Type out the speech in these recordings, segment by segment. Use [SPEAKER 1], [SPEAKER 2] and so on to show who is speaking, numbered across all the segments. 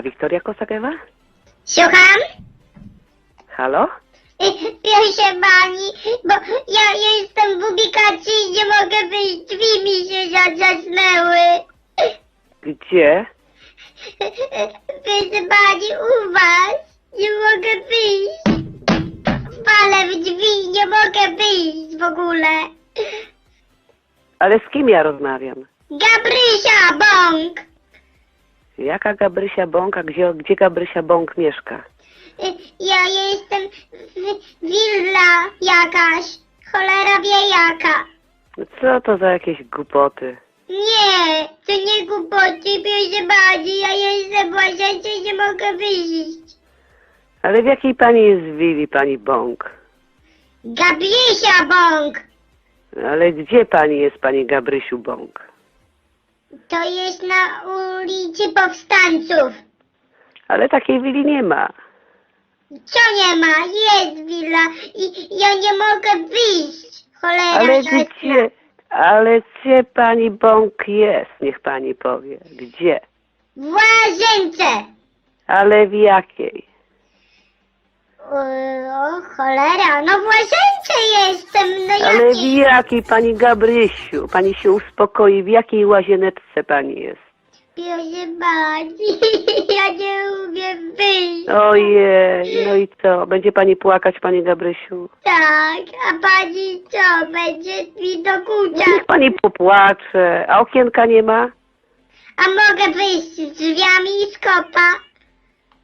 [SPEAKER 1] A Wiktoria Kosagewa?
[SPEAKER 2] Słucham?
[SPEAKER 1] Halo?
[SPEAKER 2] Y, Proszę pani, bo ja jestem w ubikacji i nie mogę wyjść, drzwi mi się za- zasnęły.
[SPEAKER 1] Gdzie?
[SPEAKER 2] Proszę pani, u was nie mogę wyjść. Palę w drzwi, nie mogę wyjść w ogóle.
[SPEAKER 1] Ale z kim ja rozmawiam?
[SPEAKER 2] Gabrysia Bąk!
[SPEAKER 1] Jaka Gabrysia Bąk, a gdzie, gdzie Gabrysia Bąk mieszka?
[SPEAKER 2] Ja jestem w willa jakaś, cholera wie jaka.
[SPEAKER 1] Co to za jakieś głupoty?
[SPEAKER 2] Nie, to nie głupoty, proszę pani, ja jestem w łazience i nie mogę wyjść.
[SPEAKER 1] Ale w jakiej pani jest willi, pani Bąk?
[SPEAKER 2] Gabrysia Bąk!
[SPEAKER 1] Ale gdzie pani jest, pani Gabrysiu Bąk?
[SPEAKER 2] To jest na ulicy Powstańców.
[SPEAKER 1] Ale takiej willi nie ma.
[SPEAKER 2] Co nie ma? Jest willa i ja nie mogę wyjść. Cholera
[SPEAKER 1] Ale gdzie? Ale gdzie pani Bąk jest? Niech pani powie. Gdzie?
[SPEAKER 2] W łazience.
[SPEAKER 1] Ale w jakiej?
[SPEAKER 2] O cholera, no w łazience jestem, no
[SPEAKER 1] Ale w
[SPEAKER 2] jakiej...
[SPEAKER 1] jakiej, pani Gabrysiu? Pani się uspokoi, w jakiej łazieneczce pani jest?
[SPEAKER 2] Proszę pani, ja nie umiem wyjść.
[SPEAKER 1] Ojej, no i co? Będzie pani płakać, pani Gabrysiu?
[SPEAKER 2] Tak, a pani co, będzie mi dokuczać?
[SPEAKER 1] Niech pani popłacze. A okienka nie ma?
[SPEAKER 2] A mogę wyjść z drzwiami i z kopa?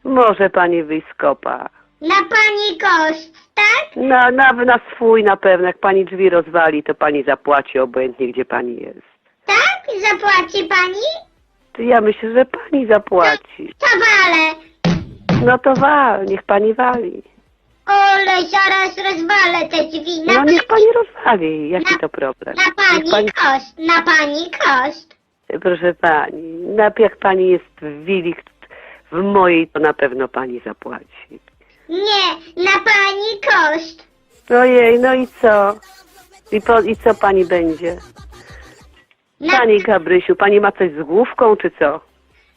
[SPEAKER 1] Może pani wyjść z kopa.
[SPEAKER 2] Na pani koszt, tak?
[SPEAKER 1] Na, na, na swój na pewno. Jak pani drzwi rozwali, to pani zapłaci obojętnie, gdzie pani jest.
[SPEAKER 2] Tak? Zapłaci pani?
[SPEAKER 1] To ja myślę, że pani zapłaci.
[SPEAKER 2] To walę.
[SPEAKER 1] No to wal, niech pani wali.
[SPEAKER 2] Ole, zaraz rozwalę te drzwi. Na,
[SPEAKER 1] No niech pani rozwali. Jaki to problem?
[SPEAKER 2] na
[SPEAKER 1] Niech
[SPEAKER 2] pani
[SPEAKER 1] pani,
[SPEAKER 2] koszt, na pani koszt.
[SPEAKER 1] proszę pani, na, jak pani jest w willi, w mojej, to na pewno pani zapłaci.
[SPEAKER 2] Nie, na pani koszt.
[SPEAKER 1] Ojej, no i co? I, po, I co pani będzie?
[SPEAKER 2] Na,
[SPEAKER 1] Pani Gabrysiu, pani ma coś z główką, czy co?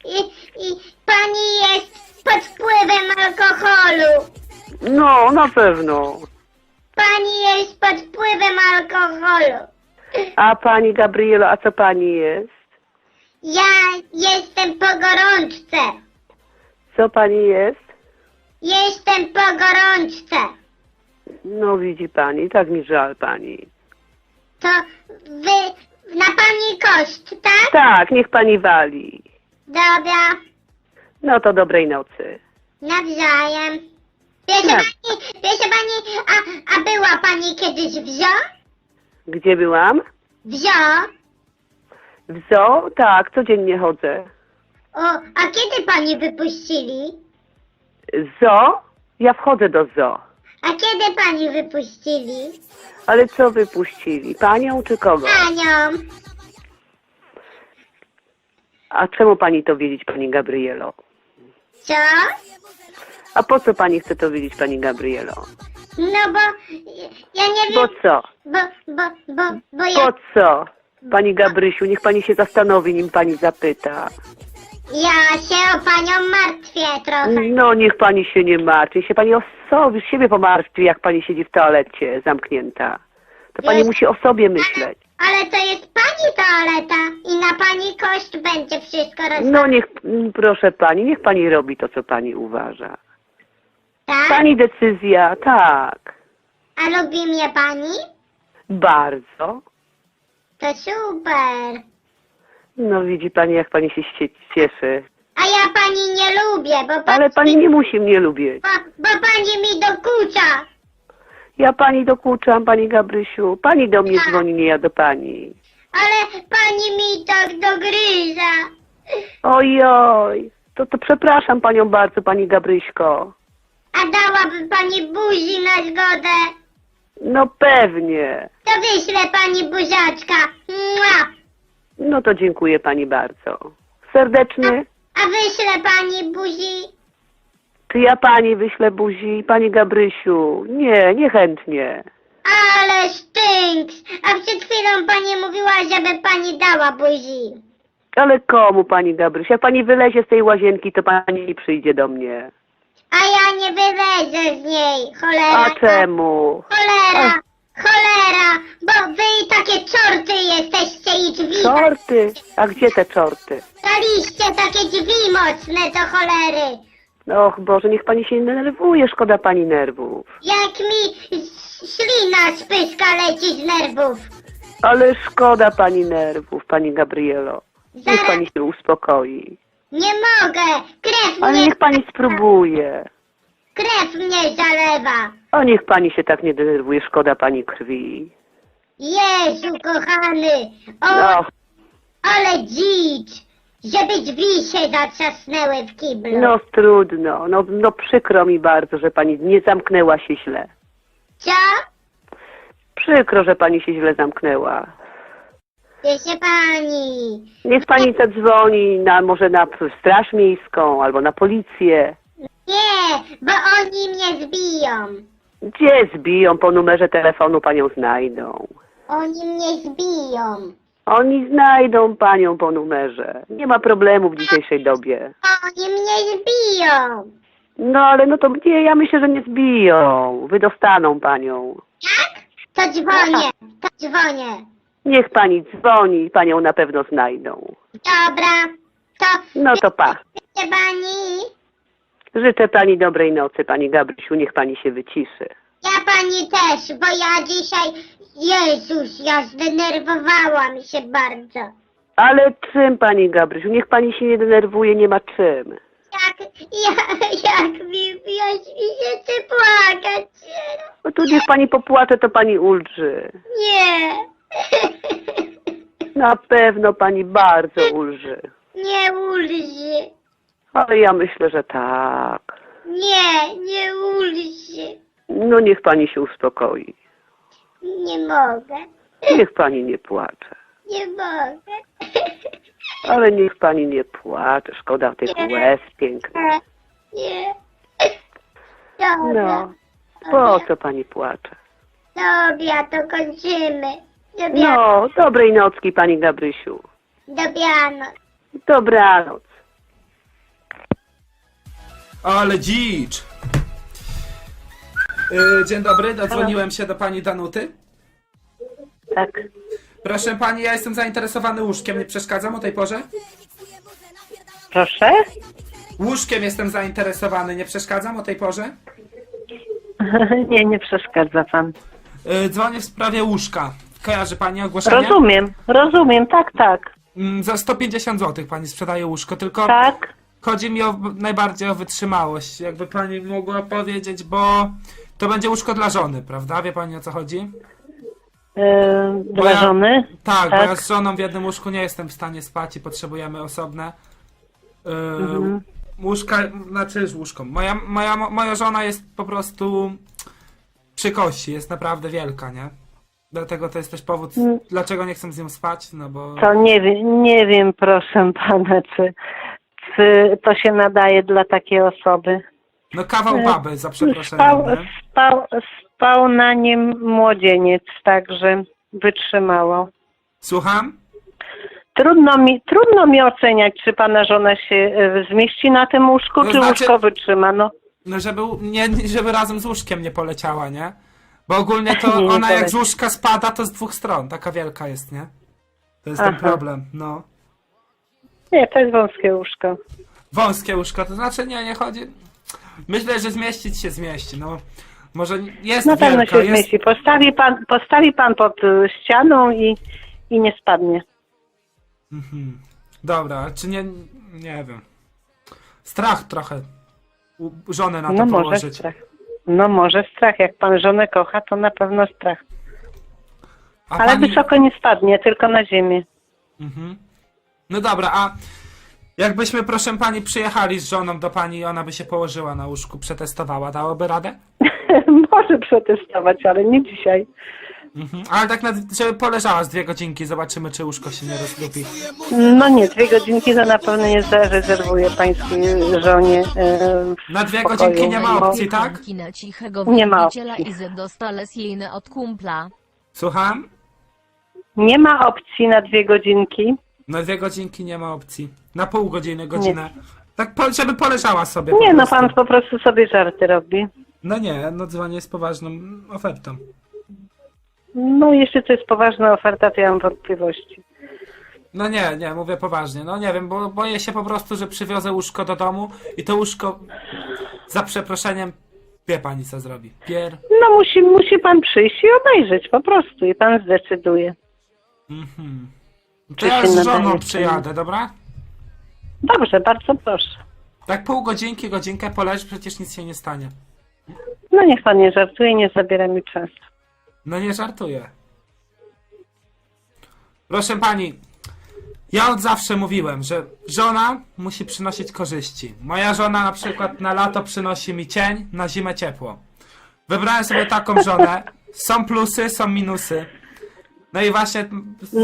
[SPEAKER 2] i, I pani jest pod wpływem alkoholu.
[SPEAKER 1] No, na pewno.
[SPEAKER 2] Pani jest pod wpływem alkoholu.
[SPEAKER 1] A pani Gabrielo, a co pani jest?
[SPEAKER 2] Ja jestem po gorączce.
[SPEAKER 1] Co pani jest?
[SPEAKER 2] Jestem po gorączce.
[SPEAKER 1] No widzi pani, tak mi żal pani.
[SPEAKER 2] To wy na pani koszt, tak?
[SPEAKER 1] Tak, niech pani wali.
[SPEAKER 2] Dobra,
[SPEAKER 1] No to dobrej nocy.
[SPEAKER 2] nawzajem. Proszę
[SPEAKER 1] Tak.
[SPEAKER 2] pani, proszę pani, a, a była pani kiedyś w zoo?
[SPEAKER 1] Gdzie byłam?
[SPEAKER 2] W zoo?
[SPEAKER 1] W zoo? Tak, codziennie chodzę.
[SPEAKER 2] O, a kiedy pani wypuścili?
[SPEAKER 1] Zoo? Ja wchodzę do zoo.
[SPEAKER 2] A kiedy pani wypuścili?
[SPEAKER 1] Ale co wypuścili? Panią czy kogo?
[SPEAKER 2] Panią.
[SPEAKER 1] A czemu pani to wiedzieć, pani Gabrielo?
[SPEAKER 2] Co?
[SPEAKER 1] A po co pani chce to wiedzieć, pani Gabrielo?
[SPEAKER 2] No bo ja nie
[SPEAKER 1] Po
[SPEAKER 2] wiem,
[SPEAKER 1] co?
[SPEAKER 2] bo, bo, bo, bo ja,
[SPEAKER 1] Po co? Pani Gabrysiu, niech pani się zastanowi, nim pani zapyta.
[SPEAKER 2] Ja się o panią martwię trochę.
[SPEAKER 1] No, niech pani się nie martwi. Się pani o sobie, siebie pomartwi, jak pani siedzi w toalecie zamknięta. To pani
[SPEAKER 2] Jest-
[SPEAKER 1] musi o sobie myśleć.
[SPEAKER 2] Ale to jest pani toaleta i na pani kość będzie wszystko rozwiązane.
[SPEAKER 1] No, niech, mm, proszę pani, niech pani robi to, co pani uważa.
[SPEAKER 2] tak?
[SPEAKER 1] Pani decyzja, tak.
[SPEAKER 2] A lubi mnie pani?
[SPEAKER 1] Bardzo.
[SPEAKER 2] To super.
[SPEAKER 1] No, widzi pani, jak pani się ście- cieszy.
[SPEAKER 2] A ja pani nie lubię, bo, pa-
[SPEAKER 1] Ale pani nie musi mnie lubić.
[SPEAKER 2] bo, bo pani mi dokucza.
[SPEAKER 1] Ja pani dokuczam, pani Gabrysiu. Pani do mnie dzwoni, nie ja do pani.
[SPEAKER 2] Ale pani mi tak dogryza.
[SPEAKER 1] Ojoj, to, to przepraszam panią bardzo, pani Gabryśko.
[SPEAKER 2] A dałaby pani buzi na zgodę?
[SPEAKER 1] No pewnie.
[SPEAKER 2] To wyślę pani buziaczka. Mua.
[SPEAKER 1] No to dziękuję pani bardzo. Serdecznie.
[SPEAKER 2] A wyślę pani buzi?
[SPEAKER 1] Czy ja pani wyślę buzi, pani Gabrysiu? Nie, niechętnie.
[SPEAKER 2] Ale sztynks. A przed chwilą pani mówiła, żeby pani dała buzi.
[SPEAKER 1] Ale komu pani Gabryś? Jak pani wylezie z tej łazienki, to pani nie przyjdzie do mnie.
[SPEAKER 2] A ja nie wylezę z niej, cholera.
[SPEAKER 1] A czemu?
[SPEAKER 2] Cholera, cholera, bo wy takie czorty jesteście i drzwi.
[SPEAKER 1] Czorty? A gdzie te czorty?
[SPEAKER 2] Daliście takie drzwi mocne do cholery.
[SPEAKER 1] Och Boże, niech pani się nie denerwuje, szkoda pani nerwów.
[SPEAKER 2] Jak mi ślina z pyska leci z nerwów.
[SPEAKER 1] Ale szkoda pani nerwów, pani Gabrielo. Niech
[SPEAKER 2] Zaraz
[SPEAKER 1] pani się uspokoi.
[SPEAKER 2] nie mogę. Krew
[SPEAKER 1] Ale
[SPEAKER 2] mnie,
[SPEAKER 1] niech pani spróbuje.
[SPEAKER 2] Krew mnie zalewa.
[SPEAKER 1] O, niech pani się tak nie denerwuje, szkoda pani krwi.
[SPEAKER 2] Jezu kochany, o,
[SPEAKER 1] No,
[SPEAKER 2] ale dzicz, żeby drzwi się zatrzasnęły w kiblu.
[SPEAKER 1] no trudno, no, no przykro mi bardzo, że pani nie zamknęła się źle.
[SPEAKER 2] Co?
[SPEAKER 1] Przykro, że pani się źle zamknęła.
[SPEAKER 2] Proszę pani,
[SPEAKER 1] Niech pani zadzwoni na, może na straż miejską albo na policję.
[SPEAKER 2] Nie, bo oni mnie zbiją.
[SPEAKER 1] Gdzie zbiją po numerze telefonu panią znajdą?
[SPEAKER 2] Oni mnie zbiją.
[SPEAKER 1] Oni znajdą panią po numerze. Nie ma problemu w dzisiejszej dobie.
[SPEAKER 2] Oni mnie zbiją.
[SPEAKER 1] No ale no to nie, ja myślę, że nie zbiją. Wydostaną panią.
[SPEAKER 2] Tak? To dzwonię, to dzwonię.
[SPEAKER 1] Niech pani dzwoni, panią na pewno znajdą.
[SPEAKER 2] Dobra, to
[SPEAKER 1] No to pa.
[SPEAKER 2] pani,
[SPEAKER 1] Życzę pani dobrej nocy, pani Gabrysiu, niech pani się wyciszy.
[SPEAKER 2] ja pani też, bo ja dzisiaj, Jezus, ja zdenerwowałam się bardzo.
[SPEAKER 1] Ale czym pani Gabrysiu? Niech pani się nie denerwuje, nie ma czym.
[SPEAKER 2] Jak, ja, jak mi, ja mi się chce płakać.
[SPEAKER 1] No tu niech pani popłacze, to pani ulży.
[SPEAKER 2] Nie.
[SPEAKER 1] Na pewno pani bardzo ulży.
[SPEAKER 2] Nie ulży.
[SPEAKER 1] Ale ja myślę, że tak.
[SPEAKER 2] Nie, nie ulży.
[SPEAKER 1] No niech pani się uspokoi.
[SPEAKER 2] Nie mogę.
[SPEAKER 1] Niech pani nie płacze.
[SPEAKER 2] Nie mogę.
[SPEAKER 1] Ale niech pani nie płacze, szkoda tych łez pięknych.
[SPEAKER 2] Nie. Dobra.
[SPEAKER 1] No, po co pani płacze?
[SPEAKER 2] Dobra, to kończymy. Dobra,
[SPEAKER 1] No, dobrej nocki pani Gabrysiu.
[SPEAKER 2] dobranoc.
[SPEAKER 1] Dobranoc.
[SPEAKER 3] Ale dzicz! Yy, dzień dobry, dodzwoniłem się do pani Danuty.
[SPEAKER 1] Tak.
[SPEAKER 3] Proszę pani, ja jestem zainteresowany łóżkiem, nie przeszkadzam o tej porze?
[SPEAKER 4] Proszę?
[SPEAKER 3] Łóżkiem jestem zainteresowany, nie przeszkadzam o tej porze?
[SPEAKER 4] Nie, nie przeszkadza pan.
[SPEAKER 3] Yy, dzwonię w sprawie łóżka. Kojarzy pani ogłoszenie?
[SPEAKER 4] Rozumiem, rozumiem, tak, tak.
[SPEAKER 3] Mm, za 150 zł pani sprzedaje łóżko, tylko
[SPEAKER 4] Tak.
[SPEAKER 3] Chodzi mi o, najbardziej o wytrzymałość. Jakby pani mogła powiedzieć, bo to będzie łóżko dla żony, prawda? Wie pani o co chodzi?
[SPEAKER 4] Yy,
[SPEAKER 3] Bo
[SPEAKER 4] dla
[SPEAKER 3] ja-
[SPEAKER 4] żony?
[SPEAKER 3] Tak, bo
[SPEAKER 4] Tak.
[SPEAKER 3] ja z żoną w jednym łóżku nie jestem w stanie spać i potrzebujemy osobne. Yy. Łóżka, znaczy z łóżką. Moja, moja, moja żona jest po prostu przy kości, jest naprawdę wielka, nie? Dlatego to jest też powód, dlaczego nie chcę z nią spać, no bo...
[SPEAKER 4] Mm. To nie wiem, nie wiem, proszę pana, czy to się nadaje dla takiej osoby.
[SPEAKER 3] No kawał baby, za przeproszeniem,
[SPEAKER 4] Spał,
[SPEAKER 3] nie?
[SPEAKER 4] spał, spał na nim młodzieniec, także wytrzymało.
[SPEAKER 3] Słucham?
[SPEAKER 4] Trudno mi, trudno mi oceniać, czy pana żona się e, zmieści na tym łóżku,
[SPEAKER 3] No
[SPEAKER 4] czy
[SPEAKER 3] znaczy-
[SPEAKER 4] łóżko wytrzyma. No,
[SPEAKER 3] No żeby, nie, żeby razem z łóżkiem nie poleciała, nie? Bo ogólnie to
[SPEAKER 4] Nie, nie
[SPEAKER 3] ona jak z
[SPEAKER 4] poleci.
[SPEAKER 3] łóżka spada, to z dwóch stron, taka wielka jest, nie? To jest ten
[SPEAKER 4] Aha.
[SPEAKER 3] problem, no.
[SPEAKER 4] Nie, to jest wąskie łóżko.
[SPEAKER 3] Wąskie łóżko, to znaczy nie, nie chodzi. Myślę, że zmieścić się zmieści, no. Może jest
[SPEAKER 4] Na pewno
[SPEAKER 3] wielka,
[SPEAKER 4] się
[SPEAKER 3] jest...
[SPEAKER 4] zmieści. Postawi pan, postawi pan pod y, ścianą i, i nie spadnie.
[SPEAKER 3] Mhm. Dobra, czy nie, nie wiem. Strach trochę. U, żonę na to
[SPEAKER 4] No może
[SPEAKER 3] położyć.
[SPEAKER 4] strach. No może strach. Jak pan żonę kocha, to na pewno strach.
[SPEAKER 3] A
[SPEAKER 4] Ale
[SPEAKER 3] pani-
[SPEAKER 4] wysoko nie spadnie, tylko na ziemię.
[SPEAKER 3] Mhm. No dobra, a jakbyśmy, proszę pani, przyjechali z żoną do pani i ona by się położyła na łóżku, przetestowała, dałoby radę?
[SPEAKER 4] może przetestować, ale nie dzisiaj.
[SPEAKER 3] Mhm. Ale tak, na, żeby poleżała z dwie godzinki, zobaczymy, czy łóżko się nie rozlubi.
[SPEAKER 4] No nie, dwie godzinki to na pewno nie zarezerwuję pańskiej żonie. e, w
[SPEAKER 3] Na dwie
[SPEAKER 4] pokoju.
[SPEAKER 3] godzinki nie ma opcji, tak?
[SPEAKER 5] na cichego
[SPEAKER 4] Nie ma
[SPEAKER 5] wielbiciela
[SPEAKER 4] opcji.
[SPEAKER 5] dostale od kumpla.
[SPEAKER 3] Słucham?
[SPEAKER 4] Nie ma opcji na dwie godzinki.
[SPEAKER 3] Na dwie godzinki nie ma opcji. Na pół godziny, godzinę. Tak, po, żeby poleżała sobie. po
[SPEAKER 4] Nie, no
[SPEAKER 3] prostu.
[SPEAKER 4] pan po prostu sobie żarty robi.
[SPEAKER 3] No nie, no dzwonię z poważną ofertą.
[SPEAKER 4] No jeśli to jest poważna oferta, to ja mam wątpliwości.
[SPEAKER 3] No nie, nie, mówię poważnie. No nie wiem, bo boję się po prostu, że przywiozę łóżko do domu i to łóżko za przeproszeniem wie pani co zrobi. Pier.
[SPEAKER 4] No musi, musi pan przyjść i obejrzeć po prostu i pan zdecyduje.
[SPEAKER 3] Mhm. To
[SPEAKER 4] Czy
[SPEAKER 3] ja z żoną przyjadę, dobra?
[SPEAKER 4] Dobrze, bardzo proszę.
[SPEAKER 3] Tak pół godzinki, godzinkę poleż, przecież nic się nie stanie.
[SPEAKER 4] No niech pan nie żartuje, nie zabiera mi czasu.
[SPEAKER 3] No nie żartuję. Proszę pani, ja od zawsze mówiłem, że żona musi przynosić korzyści. Moja żona na przykład na lato przynosi mi cień, na zimę ciepło. Wybrałem sobie taką żonę. Są plusy, są minusy. No i właśnie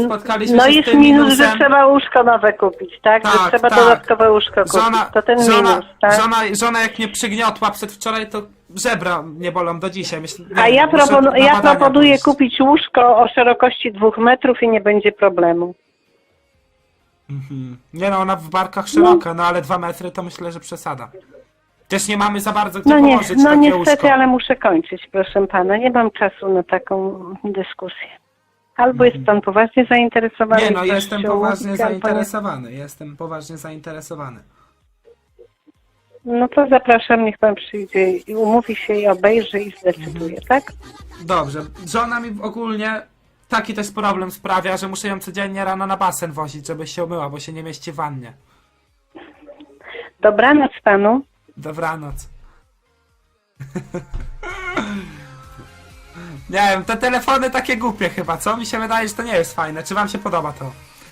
[SPEAKER 3] spotkaliśmy
[SPEAKER 4] No
[SPEAKER 3] się z
[SPEAKER 4] jest
[SPEAKER 3] tym
[SPEAKER 4] minus,
[SPEAKER 3] minusem.
[SPEAKER 4] że trzeba łóżko nowe kupić, tak? że
[SPEAKER 3] Tak,
[SPEAKER 4] trzeba
[SPEAKER 3] tak.
[SPEAKER 4] dodatkowe łóżko kupić.
[SPEAKER 3] Żona,
[SPEAKER 4] to ten
[SPEAKER 3] żona,
[SPEAKER 4] minus, tak?
[SPEAKER 3] żona, żona jak mnie przygniotła przedwczoraj, to żebra nie bolą do dzisiaj. Myślę,
[SPEAKER 4] A ja,
[SPEAKER 3] na
[SPEAKER 4] ja proponuję
[SPEAKER 3] pójść.
[SPEAKER 4] kupić łóżko o szerokości dwóch metrów i nie będzie problemu.
[SPEAKER 3] Mhm. Nie no, ona w barkach szeroka, no ale dwa metry to myślę, że przesada. Też nie mamy za bardzo gdzie
[SPEAKER 4] No nie,
[SPEAKER 3] położyć
[SPEAKER 4] no niestety,
[SPEAKER 3] łóżko.
[SPEAKER 4] ale muszę kończyć, proszę pana. Nie mam czasu na taką dyskusję. Albo jest pan poważnie zainteresowany.
[SPEAKER 3] Mhm. Nie no, jestem poważnie
[SPEAKER 4] umówić, albo nie.
[SPEAKER 3] zainteresowany. Jestem poważnie zainteresowany.
[SPEAKER 4] No to zapraszam, niech pan przyjdzie i umówi się i obejrzy i zdecyduje, tak?
[SPEAKER 3] Dobrze. Żona mi ogólnie taki też problem sprawia, że muszę ją codziennie rano na basen wozić, żeby się umyła, bo się nie mieści w wannie.
[SPEAKER 4] Dobranoc panu.
[SPEAKER 3] Dobranoc. nie wiem, te telefony takie głupie chyba, co? Mi się wydaje, że to nie jest fajne. Czy wam się podoba to?